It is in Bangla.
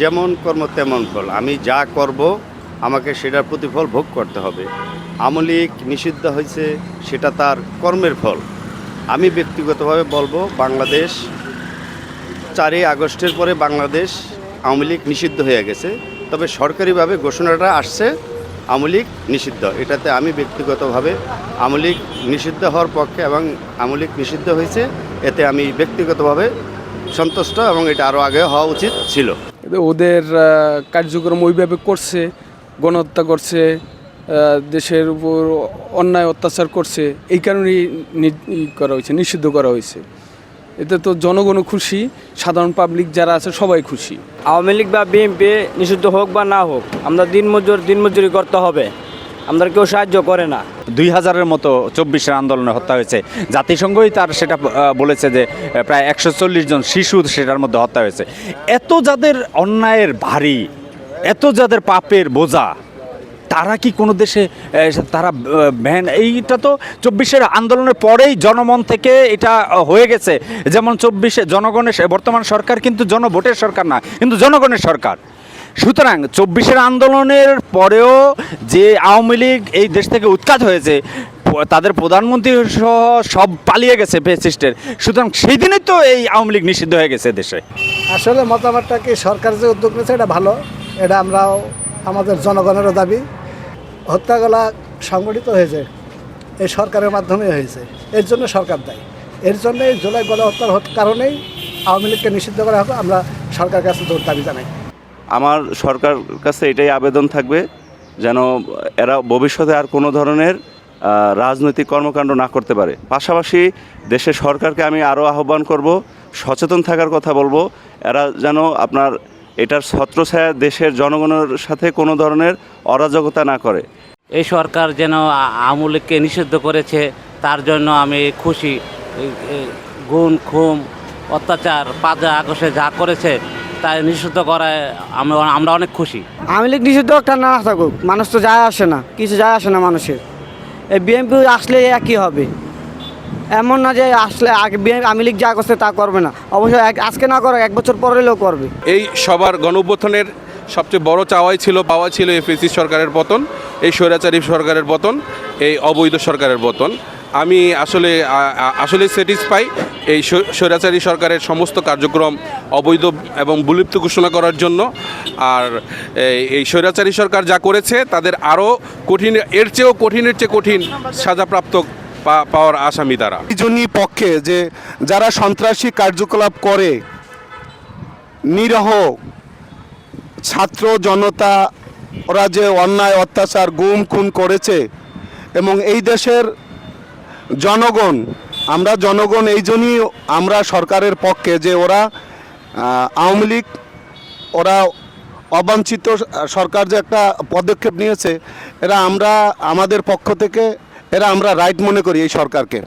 যেমন কর্ম তেমন ফল। আমি যা করব, আমাকে সেটার প্রতিফল ভোগ করতে হবে। আমলিক নিষিদ্ধ হয়েছে, সেটা তার কর্মের ফল। আমি ব্যক্তিগতভাবে বলব, বাংলাদেশ চারই আগস্টের পরে বাংলাদেশ আওয়ামী লীগ নিষিদ্ধ হয়ে গেছে। তবে সরকারিভাবে ঘোষণাটা আসছে, আওয়ামী লীগ নিষিদ্ধ। এটাতে আমি ব্যক্তিগতভাবে আওয়ামী লীগ নিষিদ্ধ হওয়ার পক্ষে এবং আওয়ামী লীগ নিষিদ্ধ হয়েছে, এতে আমি ব্যক্তিগতভাবে সন্তুষ্ট এবং এটা আরও আগে হওয়া উচিত ছিল। ওদের কার্যক্রম ওইভাবে করছে, গণহত্যা করছে দেশের উপর অন্যায় অত্যাচার করছে, এই কারণেই করা হয়েছে, নিষিদ্ধ করা হয়েছে। এতে তো জনগণও খুশি, সাধারণ পাবলিক যারা আছে সবাই খুশি। আওয়ামী লীগ বা বিএনপি নিষিদ্ধ হোক বা না হোক, আমরা দিনমজুর দিনমজুরি দিন করতে হবে। আমরা কেউ সাহায্য করে না। দুই হাজারের মতো চব্বিশের আন্দোলনে হত্যা হয়েছে। জাতিসংঘই তার সেটা বলেছে যে, প্রায় একশো চল্লিশ জন শিশু সেটার মধ্যে হত্যা হয়েছে। এত যাদের অন্যায়ের ভারী, এত যাদের পাপের বোঝা, তারা কি কোনো দেশে তারা ভ্যান, এইটা তো চব্বিশের আন্দোলনের পরেই জনমন থেকে এটা হয়ে গেছে। যেমন চব্বিশে জনগণের বর্তমান সরকার কিন্তু জনভোটের সরকার না, কিন্তু জনগণের সরকার। সুতরাং চব্বিশের আন্দোলনের পরেও যে আওয়ামী লীগ এই দেশ থেকে উৎখাত হয়েছে, তাদের প্রধানমন্ত্রী সহ সব পালিয়ে গেছে ফেসিস্টের সুতরাং সেই দিনই তো এই আওয়ামী লীগ নিষিদ্ধ হয়ে গেছে দেশে। আসলে মতামতটা কি সরকার যে উদ্যোগ নিয়েছে, এটা ভালো। এটা আমরাও, আমাদের জনগণেরও দাবি। হত্যাগুলা সংগঠিত হয়েছে, এই সরকারের মাধ্যমে হয়েছে। এর জন্য সরকার দেয়। এর জন্য জুলাই গণহত্যার হত- কারণেই আওয়ামী লীগকে নিষিদ্ধ করা হবে আমরা সরকারের কাছে জোর দাবি জানাই। আমার সরকার কাছে এটাই আবেদন থাকবে যেন এরা ভবিষ্যতে আর কোনো ধরনের রাজনৈতিক কর্মকাণ্ড না করতে পারে। পাশাপাশি দেশের সরকারকে আমি আরও আহ্বান করব, সচেতন থাকার কথা বলব, এরা যেন আপনার এটার ছত্রছায়া দেশের জনগণের সাথে কোনো ধরনের অরাজকতা না করে। এই সরকার যেন আ- আওয়ামী লীগকে নিষিদ্ধ করেছে, তার জন্য আমি খুশি। গুণ, খুম, অত্যাচার পাঁচই আগস্টে যা করেছে তাই নিষিদ্ধ করায় আমরা আমরা অনেক খুশি। আওয়ামী লীগ নিষিদ্ধ একটা না থাকুক মানুষ তো যায় আসে না কিছু যায় আসে না মানুষের। এই বিএনপি আসলে একই হবে। এমন না যে আসলে আগে আওয়ামী লীগ যা করছে তা করবে না। অবশ্যই এক- আজকে না করে এক বছর পরে হলেও করবে। এই সবার গণঅভ্যুত্থানের সবচেয়ে বড় চাওয়াই ছিল পাওয়া ছিল এফএসি সরকারের পতন এই স্বৈরাচারী সরকারের পতন এই অবৈধ সরকারের পতন। আমি আসলে আসলে স্যাটিসফাই এই স্বৈরাচারী সরকারের সমস্ত কার্যক্রম অবৈধ এবং বিলুপ্ত ঘোষণা করার জন্য। আর এই- স্বৈরাচারী সরকার যা করেছে, তাদের আরও কঠিন, এর চেয়েও কঠিনের চেয়ে কঠিন সাজাপ্রাপ্ত পাওয়ার আসামি তারা। জন্যই পক্ষে যে যারা সন্ত্রাসী কার্যকলাপ করে, নিরহ ছাত্র জনতা, ওরা যে অন্যায়, অত্যাচার, গুম খুন করেছে এবং এই দেশের জনগণ, আমরা জনগণ এই জন্যই আমরা সরকারের পক্ষে যে ওরা আওয়ামী লীগ, ওরা অবাঞ্ছিত সরকার যে একটা পদক্ষেপ নিয়েছে, এরা আমরা, আমাদের পক্ষ থেকে, এরা আমরা রাইট মনে করি এই সরকারকে।